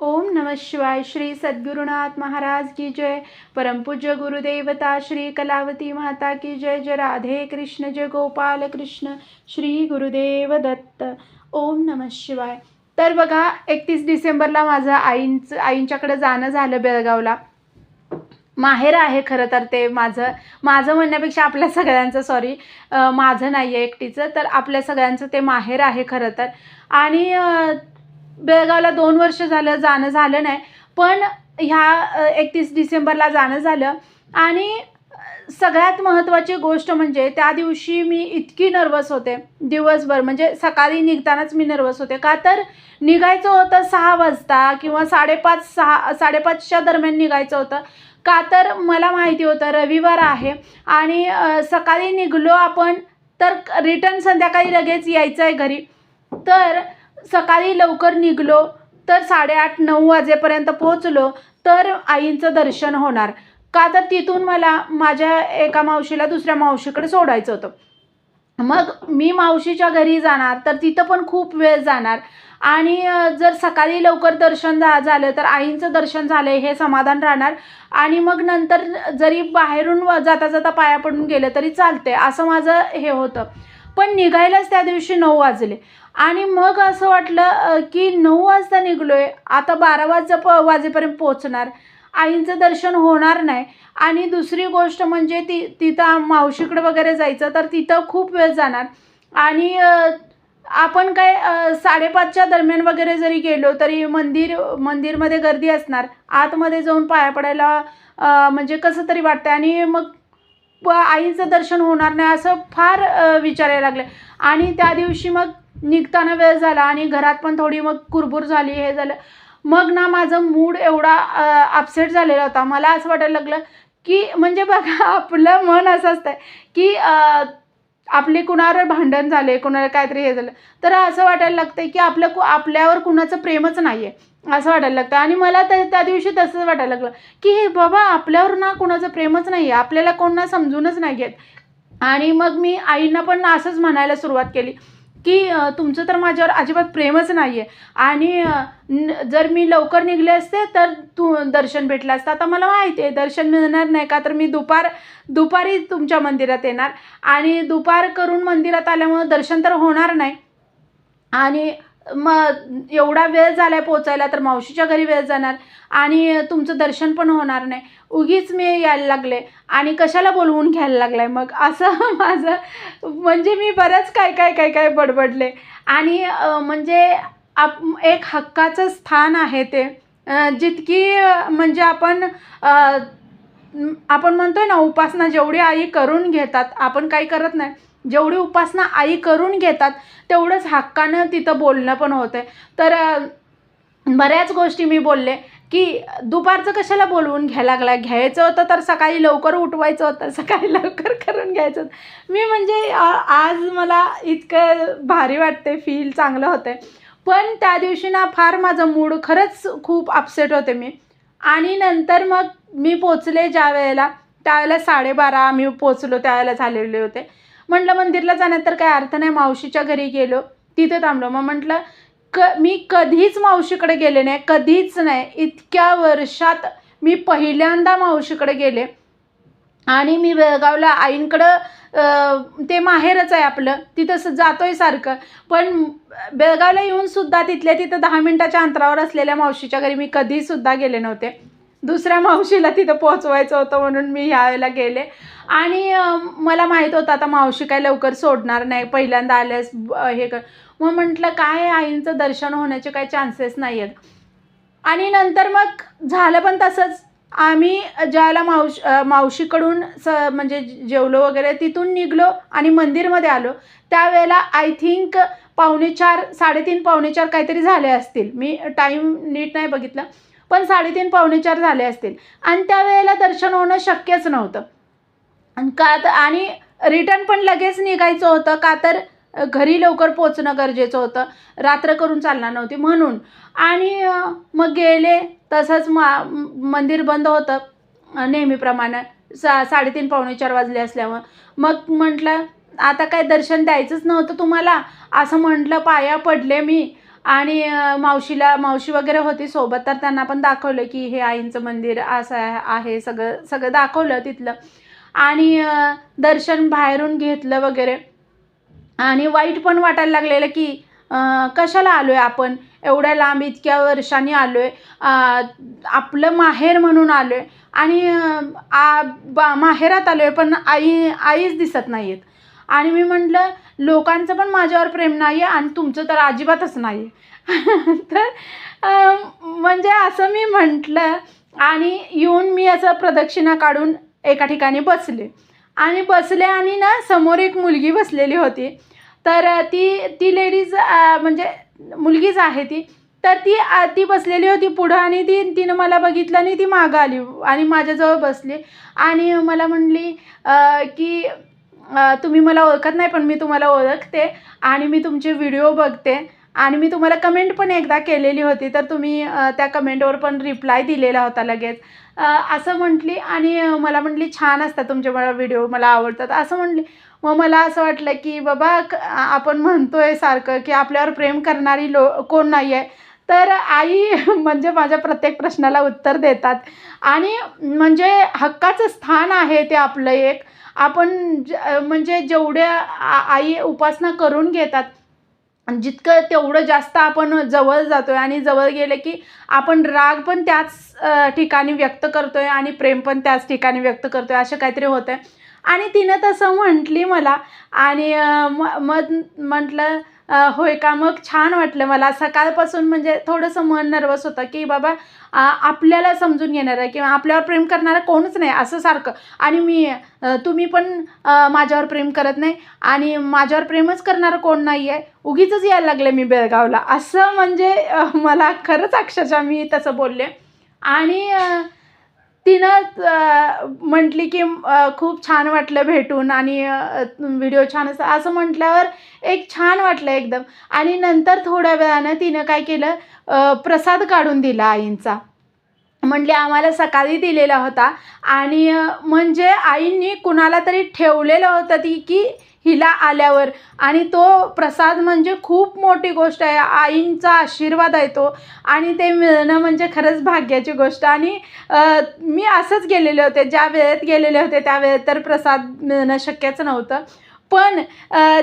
ओम नमः शिवाय श्री सद्गुरुनाथ महाराज की जय। परमपूज्य गुरुदेवता श्री कलावती माता की जय। जय राधे कृष्ण जय गोपाल कृष्ण श्री गुरुदेव दत्त। ओम नमः शिवाय। तर बघा एकतीस डिसेंबरला माझं आईंचं आईंच्याकडे जाणं झालं बेळगावला. माहेर आहे खरं तर ते माझं माझं म्हणण्यापेक्षा आपल्या सगळ्यांचं सॉरी माझं नाही आहे एकटीचं तर आपल्या सगळ्यांचं ते माहेर आहे खरं तर. आणि बेळगावला दोन वर्ष झालं जाणं झालं नाही. पण ह्या एकतीस डिसेंबरला जाणं झालं. आणि सगळ्यात महत्त्वाची गोष्ट म्हणजे त्या दिवशी मी इतकी नर्वस होते. दिवसभर म्हणजे सकाळी निघतानाच मी नर्वस होते. का तर निघायचं होतं सहा वाजता किंवा साडेपाच सहा साडेपाचच्या दरम्यान निघायचं होतं. का तर मला माहिती होतं रविवार आहे आणि सकाळी निघलो आपण तर रिटर्न संध्याकाळी लगेच यायचं आहे घरी. तर सकाळी लवकर निघलो तर साडेआठ नऊ वाजेपर्यंत पोचलो तर आईंचं दर्शन होणार. का तर तिथून मला माझ्या एका मावशीला दुसऱ्या मावशीकडे सोडायचं होतं. मग मी मावशीच्या घरी जाणार तर तिथं पण खूप वेळ जाणार. आणि जर सकाळी लवकर दर्शन झा झालं तर आईंचं दर्शन झालं हे समाधान राहणार. आणि मग नंतर जरी बाहेरून जाता जाता पाया पडून गेलं तरी चालते असं माझं हे होतं. पण निघायलाच त्या दिवशी नऊ वाजले. आणि मग असं वाटलं की नऊ वाजता निघलो आहे आता बारा वाजता प वाजेपर्यंत पोचणार आईंचं दर्शन होणार नाही. आणि दुसरी गोष्ट म्हणजे ती तिथं मावशीकडे वगैरे जायचं तर तिथं खूप वेळ जाणार. आणि आपण काय साडेपाचच्या दरम्यान वगैरे जरी गेलो तरी मंदिर मंदिरमध्ये गर्दी असणार. आतमध्ये जाऊन पाया पडायला म्हणजे कसं तरी वाटतं आणि मग प आईचं दर्शन होणार नाही असं फार विचारायला लागलं. आणि त्या दिवशी मग निघताना वेळ झाला आणि घरात पण थोडी मग कुरबुर झाली हे झालं. मग ना माझं मूड एवढा अपसेट झालेला होता. मला असं वाटायला लागलं की म्हणजे बघा आपलं मन असं असतं की आपले कुणावर भांडण झाले कुणाला काहीतरी हे झालं. तर असं वाटायला लागतं की आपलं कु आपल्यावर कुणाचं प्रेमच नाही आहे असं वाटायला लागतं. आणि मला त्या त्या दिवशी तसंच वाटायला लागलं की हे बाबा आपल्यावर ना कोणाचं प्रेमच नाही आहे आपल्याला कोण ना समजूनच नाही घेत आणि मग मी आईंना पण असंच म्हणायला सुरुवात केली की तुमचं तर माझ्यावर अजिबात प्रेमच नाही आहे आणि जर मी लवकर निघले असते तर तू दर्शन भेटलं असतं. आता मला माहिती आहे दर्शन मिळणार नाही का? तर मी दुपार दुपारी तुमच्या मंदिरात येणार. आणि दुपार करून मंदिरात आल्यामुळं दर्शन तर होणार नाही. आणि मग एवढा वेळ झाला आहे पोचायला तर मावशीच्या घरी वेळ जाणार. आणि तुमचं दर्शन पण होणार नाही. उगीच मी यायला लागले. आणि कशाला बोलवून घ्यायला लागलाय मग? असं माझं म्हणजे मी बरंच काय काय काय काय बडबडले. आणि म्हणजे आप एक हक्काचं स्थान आहे ते. जितकी म्हणजे आपण आपण म्हणतोय ना उपासना जेवढी आई करून घेतात आपण काही करत नाही. जेवढी उपासना आई करून घेतात तेवढंच हक्कानं तिथं बोलणं पण होतं तर बऱ्याच गोष्टी मी बोलले की दुपारचं कशाला बोलवून घ्यायला लागला? घ्यायचं होतं तर सकाळी लवकर उठवायचं होतं सकाळी लवकर करून घ्यायचं होतं. मी म्हणजे आज मला इतकं भारी वाटते फील चांगलं होतं पण त्या दिवशी ना फार माझं मूड खरंच खूप अपसेट होते मी. आणि नंतर मग मी पोचले ज्या वेळेला त्यावेळेला साडेबारा आम्ही पोचलो त्यावेळेला झालेले होते. म्हटलं मंदिरला जाण्यात तर काय अर्थ नाही मावशीच्या घरी गेलो तिथं थांबलो. मग म्हटलं क मी कधीच मावशीकडे गेले नाही कधीच नाही इतक्या वर्षात मी पहिल्यांदा मावशीकडे गेले आणि मी बेळगावला आईंकडं ते माहेरच आहे आपलं तिथं जातो जातोय सारखं. पण बेळगावला येऊन सुद्धा तिथल्या तिथं दहा मिनटाच्या अंतरावर असलेल्या मावशीच्या घरी मी कधीसुद्धा गेले नव्हते. दुसऱ्या मावशीला तिथं पोचवायचं होतं म्हणून मी ह्यावेळेला गेले. आणि मला माहीत होतं आता मावशी काय लवकर सोडणार नाही. पहिल्यांदा आल्यास हे कर. मग म्हटलं काय आईंचं दर्शन होण्याचे काय चान्सेस नाही आहेत आणि नंतर मग झालं पण तसंच. आम्ही ज्याला मावश मावशीकडून स म्हणजे जेवलो वगैरे तिथून निघलो आणि मंदिरमध्ये आलो. त्यावेळेला आय थिंक पावणे चार साडेतीन पावणे चार काहीतरी झाले असतील. मी टाईम नीट नाही बघितलं. पण साडेतीन पावणे चार झाले असतील. आणि त्यावेळेला दर्शन होणं शक्यच नव्हतं. का आणि रिटर्न पण लगेच निघायचं होतं. का तर घरी लवकर पोचणं गरजेचं होतं. रात्र करून चालणार नव्हती. म्हणून आणि मग गेले. तसंच मा मंदिर बंद होतं. नेहमीप्रमाणे सा साडेतीन पावणे चार वाजले असल्यामुळं. मग म्हटलं आता काय दर्शन द्यायचंच नव्हतं तुम्हाला? असं म्हटलं पाया पडले मी. आणि मावशीला मावशी वगैरे होती सोबत तर त्यांना पण दाखवलं की हे आईंचं मंदिर असं आहे आहे सगळं सगळं दाखवलं तिथलं. आणि दर्शन बाहेरून घेतलं वगैरे. आणि वाईट पण वाटायला लागलेलं की कशाला आलो आहे आपण? एवढ्या लांब इतक्या वर्षांनी आलो आहे आपलं माहेर म्हणून आलो आहे आणि आ बा माहेरात आलो आहे पण आई आईच दिसत नाही आहेत आणि मी म्हटलं लोकांचं पण माझ्यावर प्रेम नाही आहे आणि तुमचं तर अजिबातच नाही आहे तर म्हणजे असं मी म्हटलं आणि येऊन मी असं प्रदक्षिणा काढून एका ठिकाणी बसले. आणि बसले आणि ना समोर एक मुलगी बसलेली होती. तर ती ती लेडीज म्हणजे मुलगीच आहे ती. तर ती ती बसलेली होती पुढं आणि ती तिनं मला बघितलं आणि ती मागं आली आणि माझ्याजवळ बसली. आणि मला म्हणली की तुम्ही मला ओळखत नाही पण मी तुम्हाला ओळखते आणि मी तुमचे व्हिडिओ बघते. आणि मी तुम्हाला कमेंट पण एकदा केलेली होती तर तुम्ही त्या कमेंटवर पण रिप्लाय दिलेला होता लगेच. असं म्हटली आणि मला म्हटली छान असतात तुमचे मला व्हिडिओ मला आवडतात. असं म्हटली. मग मला असं वाटलं की बाबा आपण म्हणतो आहे सारखं की आपल्यावर प्रेम करणारी लो कोण नाही आहे तर आई म्हणजे माझ्या प्रत्येक प्रश्नाला उत्तर देतात. आणि म्हणजे हक्काचं स्थान आहे ते आपलं एक. आपण ज- म्हणजे जेवढ्या आ- आई उपासना करून घेतात जितकं तेवढं जास्त आपण जवळ जातो आहे आणि जवळ गेलं की आपण राग पण त्याच ठिकाणी व्यक्त करतो आहे आणि प्रेम पण त्याच ठिकाणी व्यक्त करतो आहे असं काहीतरी होतं आहे आणि तिनं तसं म्हटली मला आणि म मग म्हटलं होय का? मग छान वाटलं मला. सकाळपासून म्हणजे थोडंसं मन नर्वस होतं की बाबा आपल्याला समजून घेणारं किंवा आपल्यावर प्रेम करणारं कोणच नाही असं सारखं. आणि मी तुम्ही पण माझ्यावर प्रेम करत नाही आणि माझ्यावर प्रेमच करणारं कोण नाही आहे उगीच यायला लागले मी बेळगावला. असं म्हणजे मला खरंच अक्षरशः मी तसं बोलले. आणि तिनं म्हटली की खूप छान वाटलं भेटून आणि व्हिडिओ छान असं असं म्हटल्यावर एक छान वाटलं एकदम. आणि नंतर थोड्या वेळानं तिनं काय केलं प्रसाद काढून दिला आईंचा. म्हणले आम्हाला सकाळी दिलेला होता आणि म्हणजे आईंनी कुणाला तरी ठेवलेलं होतं ती की हिला आल्यावर. आणि तो प्रसाद म्हणजे खूप मोठी गोष्ट आहे. आईंचा आशीर्वाद आहे तो. आणि ते मिळणं म्हणजे खरंच भाग्याची गोष्ट. आणि मी असंच गेलेले होते. ज्या वेळेत गेलेले होते त्या वेळेत तर प्रसाद मिळणं शक्यच नव्हतं. पण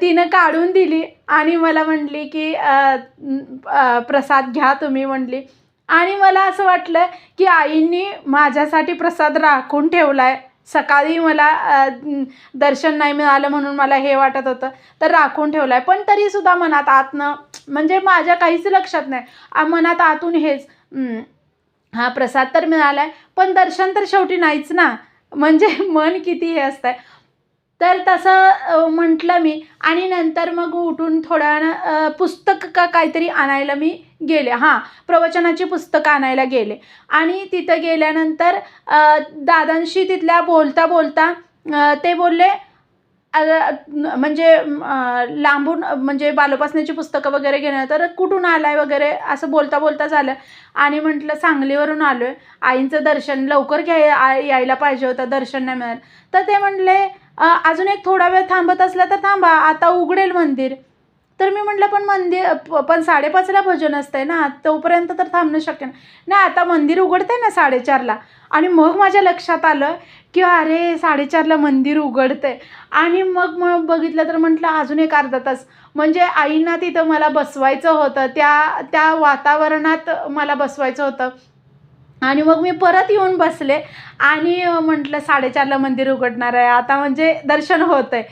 तिनं काढून दिली आणि मला म्हटली की प्रसाद घ्या तुम्ही म्हटली आणि मला असं वाटलं की आईंनी माझ्यासाठी प्रसाद राखून ठेवला आहे सकाळी मला दर्शन नाही मिळालं म्हणून मला हे वाटत होतं. तर राखून ठेवलं आहे पण तरीसुद्धा मनात आतनं म्हणजे माझ्या काहीच लक्षात नाही. मनात आतून हेच हा प्रसाद तर मिळाला आहे पण दर्शन तर शेवटी नाहीच ना. म्हणजे मन किती हे असतंय. तर तसं म्हटलं मी. आणि नंतर मग उठून थोड्या वेळानं पुस्तक का काहीतरी आणायला मी गेले. हां प्रवचनाची पुस्तकं आणायला गेले. आणि तिथं गेल्यानंतर दादांशी तिथल्या बोलता बोलता ते बोलले म्हणजे लांबून म्हणजे बालोपासण्याची पुस्तकं वगैरे घेणं. तर कुठून आलाय वगैरे असं बोलता बोलता झालं. आणि म्हटलं सांगलीवरून आलो आहे आईंचं दर्शन लवकर घ्याय यायला पाहिजे होतं दर्शन नाही मिळालं तर ते म्हटले अजून एक थोडा वेळ थांबत असला तर थांबा आता उघडेल मंदिर. तर मी म्हटलं पण मंदिर प- पण साडेपाचला भजन असतंय ना तोपर्यंत तर थांबणं शक्य नाही. आता मंदिर उघडतं आहे ना साडेचारला. आणि मग माझ्या लक्षात आलं की अरे साडेचारला मंदिर उघडतं आहे आणि मग मग बघितलं तर म्हटलं अजून एक अर्धा तास. म्हणजे आईंना तिथं मला बसवायचं होतं त्या त्या वातावरणात मला बसवायचं होतं. आणि मग मी परत येऊन बसले. आणि म्हटलं साडेचारला मंदिर उघडणार आहे. आता म्हणजे दर्शन होतं आहे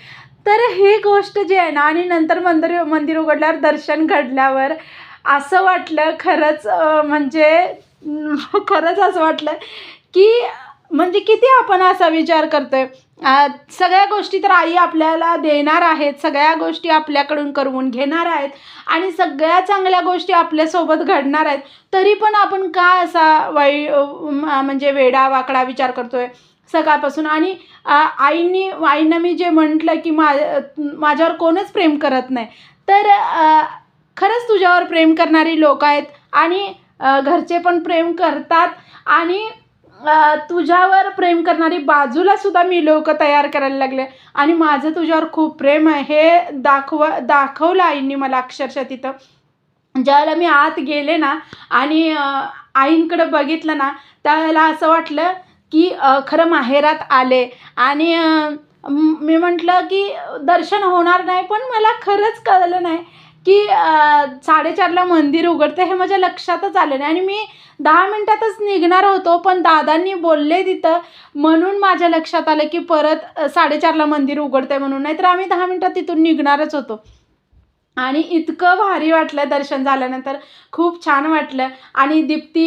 तर ही गोष्ट जी आहे ना आणि नंतर मंदिर मंदिर उघडल्यावर दर्शन घडल्यावर असं वाटलं खरंच म्हणजे खरंच असं वाटलं की म्हणजे किती आपण असा विचार करतोय? आहे सगळ्या गोष्टी तर आई आपल्याला देणार आहेत. सगळ्या गोष्टी आपल्याकडून करवून घेणार आहेत. आणि सगळ्या चांगल्या गोष्टी आपल्यासोबत घडणार आहेत. तरी पण आपण का असा वाई म्हणजे वेडा वाकडा विचार करतो आहे सकाळपासून? आणि आईनी आईंनी आईनं मी जे म्हटलं की मा माझ्यावर कोणच प्रेम करत नाही. तर खरंच तुझ्यावर प्रेम करणारी लोक आहेत. आणि घरचे पण प्रेम करतात. आणि तुझ्यावर प्रेम करणारी बाजूला सुद्धा मी लोक तयार करायला लागले. आणि माझं तुझ्यावर खूप प्रेम आहे. हे दाखव दाखवलं आईंनी मला अक्षरशः तिथं. ज्यावेळेला मी आत गेले ना आणि आईंकडं बघितलं ना त्यावेळेला असं वाटलं की खरं माहेरात आले. आणि मी म्हटलं की दर्शन होणार नाही पण मला खरंच कळलं नाही. की साडेचारला मंदिर उघडतं हे माझ्या लक्षातच आलं नाही. आणि मी दहा मिनटातच निघणार होतो पण दादांनी बोलले तिथं. म्हणून माझ्या लक्षात आलं की परत साडेचारला मंदिर उघडतंय म्हणून. नाहीतर आम्ही दहा मिनटात तिथून निघणारच होतो. आणि इतकं भारी वाटलं दर्शन झाल्यानंतर. खूप छान वाटलं. आणि दीप्ती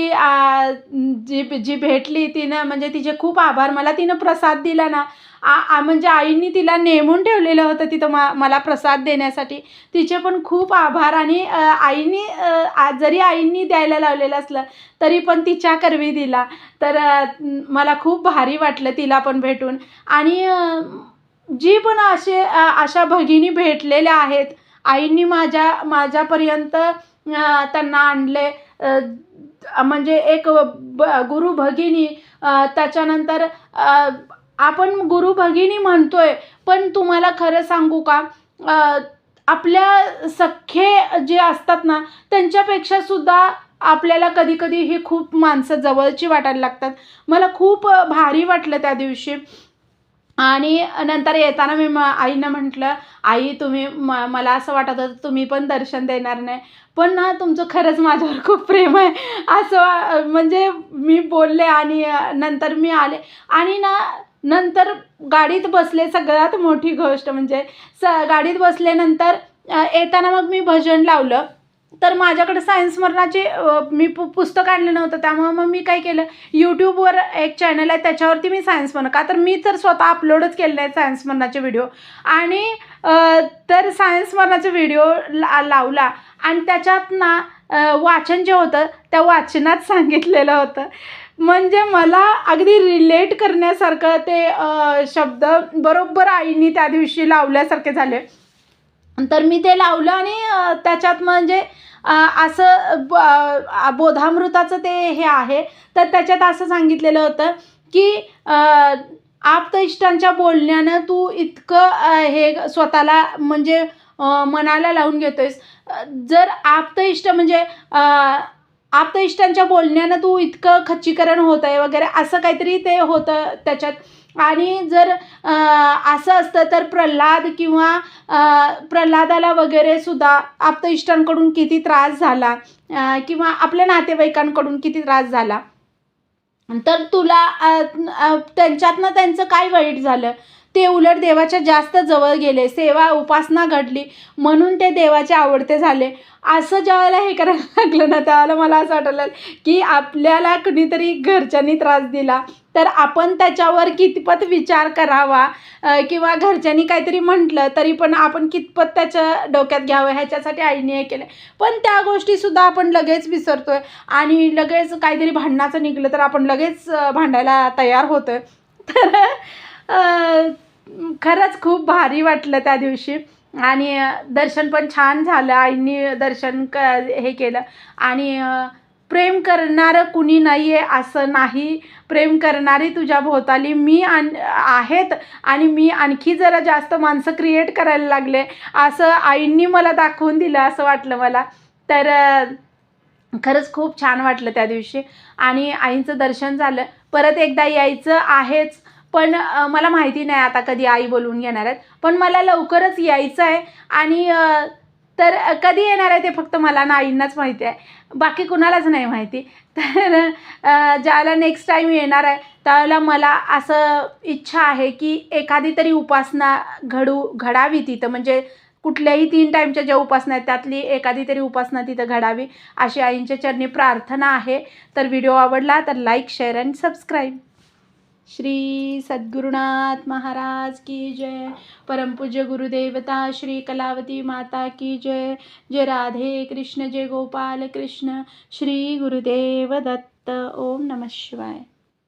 जी जी भेटली तिनं म्हणजे तिचे खूप आभार. मला तिनं प्रसाद दिला ना आ आ- म्हणजे आईंनी तिला नेमून ठेवलेलं होतं तिथं मा मला प्रसाद देण्यासाठी. तिचे पण खूप आभार आणि आईनी जरी आईंनी द्यायला लावलेलं असलं तरी पण तिच्या करवी दिला. तर मला खूप भारी वाटलं तिला पण भेटून. आणि जी पण असे अशा भगिनी भेटलेल्या आहेत आईंनी माझ्या माझ्यापर्यंत त्यांना आणले. म्हणजे एक ब गुरु भगिनी त्याच्यानंतर आपण गुरु भगिनी म्हणतोय पण तुम्हाला खरं सांगू का? आपल्या सख्खे जे असतात ना त्यांच्यापेक्षा सुद्धा आपल्याला कधी कधी ही खूप माणसं जवळची वाटायला लागतात. मला खूप भारी वाटलं त्या दिवशी. आणि नंतर येताना मी म आईनं म्हटलं आई तुम्ही म मला असं वाटत होतं तुम्ही पण दर्शन देणार नाही. पण ना तुमचं खरंच माझ्यावर खूप प्रेम आहे. असं म्हणजे मी बोलले आणि नंतर मी आले. आणि ना नंतर गाडीत बसले सगळ्यात मोठी गोष्ट म्हणजे स गाडीत बसल्यानंतर येताना मग मी भजन लावलं. तर माझ्याकडे सायन्स मरणाचे मी पु पुस्तक आणलं नव्हतं. त्यामुळे मग मी काय केलं यूट्यूबवर एक चॅनल आहे त्याच्यावरती मी सायन्स म्हणं का तर मी तर स्वतः अपलोडच केले नाही सायन्स मरणाचे व्हिडिओ आणि तर सायन्स मरणाचा व्हिडिओ ला लावला. आणि त्याच्यात ना वाचन जे होतं त्या वाचनात सांगितलेलं होतं. म्हणजे मला अगदी रिलेट करण्यासारखं ते शब्द बरोबर आईनी त्या दिवशी लावल्यासारखे झाले. तर मी ते लावलं आणि त्याच्यात म्हणजे असं ब बोधामृताचं ते हे आहे. तर त्याच्यात असं सांगितलेलं होतं की आप्त आप्तइष्टांच्या बोलण्यानं तू इतकं हे स्वतःला म्हणजे मनाला लावून घेतोयस. अ, जर आप्तइष्ट म्हणजे अ, आप्तइष्टांच्या बोलण्यानं तू इतकं खच्चीकरण होत आहे वगैरे असं काहीतरी ते होतं त्याच्यात. आणि जर असं असतं तर प्रल्हाद किंवा प्रल्हादाला वगैरे सुद्धा आप्तइष्टांकडून किती त्रास झाला किंवा आपल्या नातेवाईकांकडून किती त्रास झाला तर तुला त्यांच्यातनं त्यांचं काय वाईट झालं? ते उलट देवाच्या जास्त जवळ गेले. सेवा उपासना घडली. म्हणून ते देवाचे आवडते झाले. असं ज्यावेळेला हे करायला लागलं ना त्यावेळेला मला असं वाटलं की आपल्याला कुणीतरी घरच्यांनी त्रास दिला. तर आपण त्याच्यावर कितपत विचार करावा किंवा घरच्यांनी काहीतरी म्हटलं तरी पण आपण कितपत त्याच्या डोक्यात घ्यावं? ह्याच्यासाठी आईने हे केलं. पण त्या गोष्टीसुद्धा आपण लगेच विसरतो आहे आणि लगेच काहीतरी भांडणाचं निघलं तर आपण लगेच भांडायला तयार होतोय. तर खरंच खूप भारी वाटलं त्या दिवशी. आणि दर्शन पण छान झालं. आईंनी दर्शन क हे केलं. आणि प्रेम करणारं कुणी नाही आहे असं नाही. प्रेम करणारी तुझ्या भोवताली मी आण आहेत. आणि मी आणखी जरा जास्त माणसं क्रिएट करायला लागले. असं आईंनी मला दाखवून दिलं असं वाटलं मला. तर खरंच खूप छान वाटलं त्या दिवशी. आणि आईंचं दर्शन झालं. परत एकदा यायचं आहेच. पण मला माहिती नाही आता कधी आई बोलवून घेणार आहेत. पण मला लवकरच यायचं आहे आणि तर कधी येणार आहे ते फक्त मला ना आईंनाच माहिती आहे. बाकी कुणालाच नाही माहिती. तर ज्याला नेक्स्ट टाईम येणार आहे त्यावेळेला मला असं इच्छा आहे की एखादी तरी उपासना घडू घडावी तिथं. म्हणजे कुठल्याही तीन टाईमच्या ज्या उपासना आहेत त्यातली एखादी तरी उपासना तिथं घडावी. अशी आईंच्या चरणी प्रार्थना आहे. तर व्हिडिओ आवडला तर like share and subscribe Shri Sadgurunath Maharaj की जय। परमपूज्य गुरुदेवता श्री कलावती माता की जय। जय राधे कृष्ण जय गोपाल कृष्ण। श्री गुरुदेव दत्त ओम नमः शिवाय।